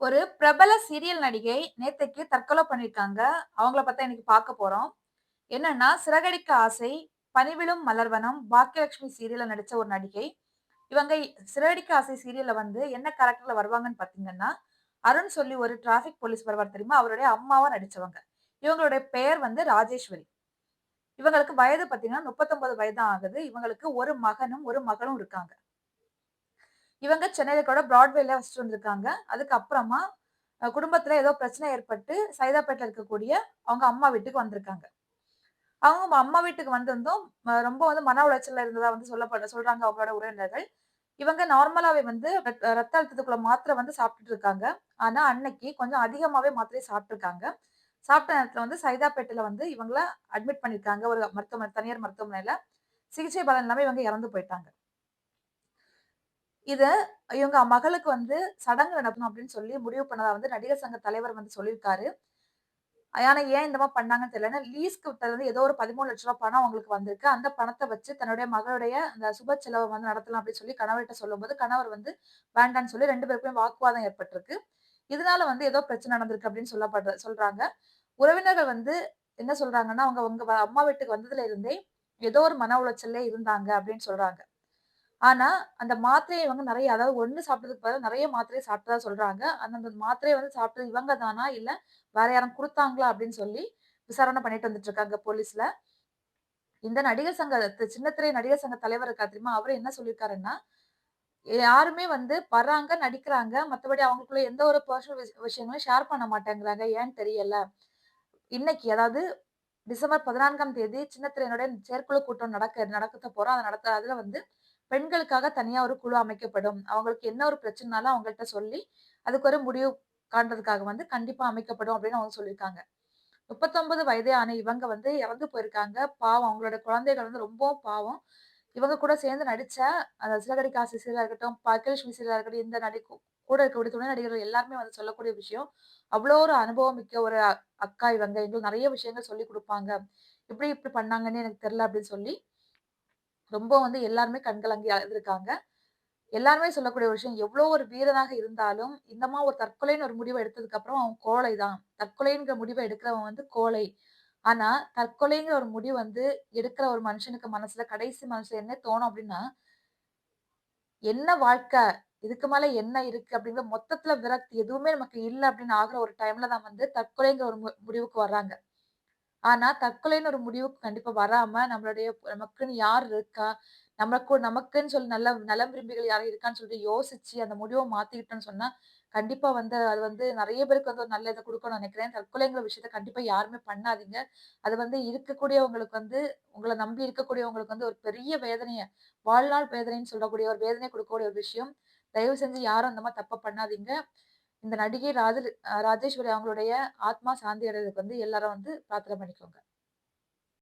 ஒரு பிரபல சீரியல் நடிகை நேத்தைக்கு தற்கொலை பண்ணியிருக்காங்க. அவங்கள பத்தி இன்னைக்கு பார்க்க போறோம். என்னன்னா, சிறகடிக்க ஆசை, பனிவிழும் மலர்வனம், பாக்கியலட்சுமி சீரியல்ல நடிச்ச ஒரு நடிகை. இவங்க சிறகடிக்க ஆசை சீரியல்ல வந்து என்ன கேரக்டர்ல வருவாங்கன்னு பார்த்தீங்கன்னா, அருண் சொல்லி ஒரு டிராபிக் போலீஸ் வருவார் தெரியுமா? அவருடைய அம்மாவா நடிச்சவங்க. இவங்களுடைய பெயர் வந்து ராஜேஸ்வரி. இவங்களுக்கு வயது பார்த்தீங்கன்னா 39 வயது தான் ஆகுது. இவங்களுக்கு ஒரு மகனும், ஒரு மகளும் இருக்காங்க. இவங்க சென்னையில கூட பிராட்வேல வச்சுட்டு வந்திருக்காங்க. அதுக்கப்புறமா குடும்பத்துல ஏதோ பிரச்சனை ஏற்பட்டு சைதாப்பேட்டில் இருக்கக்கூடிய அவங்க அம்மா வீட்டுக்கு வந்திருக்காங்க. அவங்க அம்மா வீட்டுக்கு வந்திருந்தும் ரொம்ப வந்து மன உளைச்சல்ல இருந்ததா வந்து சொல்லப்பட சொல்றாங்க அவங்களோட உறவினர்கள். இவங்க நார்மலாவே வந்து ரத் ரத்த அழுத்தத்துக்குள்ள மாத்திரை வந்து சாப்பிட்டுட்டு இருக்காங்க. ஆனா அன்னைக்கு கொஞ்சம் அதிகமாவே மாத்திரை சாப்பிட்டுருக்காங்க. சாப்பிட்ட நேரத்துல வந்து சைதாப்பேட்டையில வந்து இவங்கள அட்மிட் பண்ணியிருக்காங்க ஒரு மருத்துவமனை தனியார் மருத்துவமனையில. சிகிச்சை பலன் இல்லாம இவங்க இறந்து போயிட்டாங்க. இதை இவங்க மகளுக்கு வந்து சடங்கு நடத்தணும் அப்படின்னு சொல்லி முடிவு பண்ணதா வந்து நடிகர் சங்க தலைவர் வந்து சொல்லியிருக்காரு. ஆனா ஏன் இந்த மாதிரி பண்ணாங்கன்னு தெரியல. லீஸ்க்கு விட்டது வந்து ஏதோ ஒரு ரூ. 13,00,000 பணம் அவங்களுக்கு வந்திருக்கு. அந்த பணத்தை வச்சு தன்னுடைய மகளுடைய அந்த சுப செலவை வந்து நடத்தலாம் அப்படின்னு சொல்லி கணவர்கிட்ட சொல்லும்போது, கணவர் வந்து வேண்டான்னு சொல்லி ரெண்டு பேருக்குமே வாக்குவாதம் ஏற்பட்டிருக்கு. இதனால வந்து ஏதோ பிரச்சனை நடந்திருக்கு அப்படின்னு சொல்லப்படுற சொல்றாங்க. உறவினர்கள் வந்து என்ன சொல்றாங்கன்னா, அவங்க உங்க வ அம்மா வீட்டுக்கு வந்ததுல இருந்தே ஏதோ ஒரு மன உளைச்சல்ல இருந்தாங்க அப்படின்னு சொல்றாங்க. ஆனா, அந்த மாத்திரையை இவங்க நிறைய அதாவது ஒண்ணு சாப்பிட்டதுக்கு பதிலா நிறைய மாத்திரையை சாப்பிட்டதா சொல்றாங்க. அந்த மாத்திரையை வந்து சாப்பிட்டது இவங்க தானா? இல்ல வேற யாரும் கொடுத்தாங்களா அப்படின்னு சொல்லி விசாரணை பண்ணிட்டு வந்துட்டு இருக்காங்க போலீஸ்ல. இந்த நடிகர் சங்க சின்னத்திரை சின்ன திரை நடிகர் சங்க தலைவர் இருக்கா தெரியுமா? அவரு என்ன சொல்லியிருக்காருன்னா, யாருமே வந்து வர்றாங்க, நடிக்கிறாங்க. மத்தபடி அவங்களுக்குள்ள எந்த ஒரு பர்சனல் விஷயங்களும் ஷேர் பண்ண மாட்டேங்கிறாங்க. ஏன்னு தெரியல. இன்னைக்கு அதாவது டிசம்பர் 14ஆம் தேதி சின்னத்திரையினுடைய செயற்குழு கூட்டம் நடக்க நடக்கத்த போறோம். அதை நடத்த அதுல வந்து பெண்களுக்காக தனியா ஒரு குழு அமைக்கப்படும். அவங்களுக்கு என்ன ஒரு பிரச்சனைனாலும் அவங்கள்ட்ட சொல்லி, அதுக்கு ஒரு முடிவு காண்றதுக்காக வந்து கண்டிப்பா அமைக்கப்படும் அப்படின்னு அவங்க சொல்லியிருக்காங்க. 39 வயதே ஆன இவங்க வந்து இறந்து போயிருக்காங்க. பாவம் அவங்களோட குழந்தைகள் வந்து ரொம்பவும் பாவம். இவங்க கூட சேர்ந்து நடிச்ச அந்த சிறகடிக்க ஆசை இருக்கட்டும், பகலட்சுமி சீரியலா இருக்கட்டும், இந்த நடி கூட இருக்கக்கூடிய துணை நடிகர்கள் எல்லாருமே வந்து சொல்லக்கூடிய விஷயம். அவ்வளோ ஒரு அனுபவம் மிக்க ஒரு அக்கா இவங்க. எங்களுக்கு நிறைய விஷயங்கள் சொல்லிக் கொடுப்பாங்க இப்படி இப்படி பண்ணாங்கன்னு எனக்கு தெரியல அப்படின்னு சொல்லி, ரொம்ப வந்து எல்லாருமே கண்கலங்கி இருக்காங்க எல்லாருமே சொல்லக்கூடிய ஒரு விஷயம், எவ்வளோ ஒரு வீரனாக இருந்தாலும், இந்தமா ஒரு தற்கொலைன்னு ஒரு முடிவை எடுத்ததுக்கு அப்புறம் அவன் கோழை தான். தற்கொலைங்கிற முடிவை எடுக்கிறவன் வந்து கோழை. ஆனா, தற்கொலைங்கிற ஒரு முடிவு வந்து எடுக்கிற ஒரு மனுஷனுக்கு மனசுல கடைசி மனசுல என்ன தோணும் அப்படின்னா, என்ன வாழ்க்கை? இதுக்கு மேல என்ன இருக்கு? அப்படிங்கிற மொத்தத்துல விரக்தி எதுவுமே நமக்கு இல்லை அப்படின்னு ஆகிற ஒரு டைம்ல தான் வந்து தற்கொலைங்கிற ஒரு முடிவுக்கு வர்றாங்க. ஆனா, தற்கொலைன்னு ஒரு முடிவுக்கு கண்டிப்பா வராம, நம்மளுடைய நமக்குன்னு யார் இருக்கா? நமக்கு நமக்குன்னு சொல்லி நல்ல நலம் விரும்பிகள் யாரும் இருக்கான்னு சொல்லிட்டு யோசிச்சு, அந்த முடிவை மாத்திக்கிட்டோம்னு சொன்னா, கண்டிப்பா வந்து அது வந்து நிறைய பேருக்கு வந்து ஒரு நல்ல இதை கொடுக்கணும்னு நினைக்கிறேன் தற்கொலைங்கிற விஷயத்த கண்டிப்பா யாருமே பண்ணாதீங்க. அது வந்து இருக்கக்கூடியவங்களுக்கு வந்து உங்களை நம்பி இருக்கக்கூடியவங்களுக்கு வந்து ஒரு பெரிய வேதனைய, வாழ்நாள் வேதனைன்னு சொல்லக்கூடிய ஒரு வேதனையை கொடுக்கக்கூடிய ஒரு விஷயம். தயவு செஞ்சு யாரும் அந்த மாதிரி தப்ப பண்ணாதீங்க. இந்த நடிகை ராஜ ராஜேஸ்வரி அவங்களுடைய ஆத்மா சாந்தி அடையறதுக்கு வந்து எல்லாரும் வந்து பிரார்த்தனை பண்ணிக்கோங்க.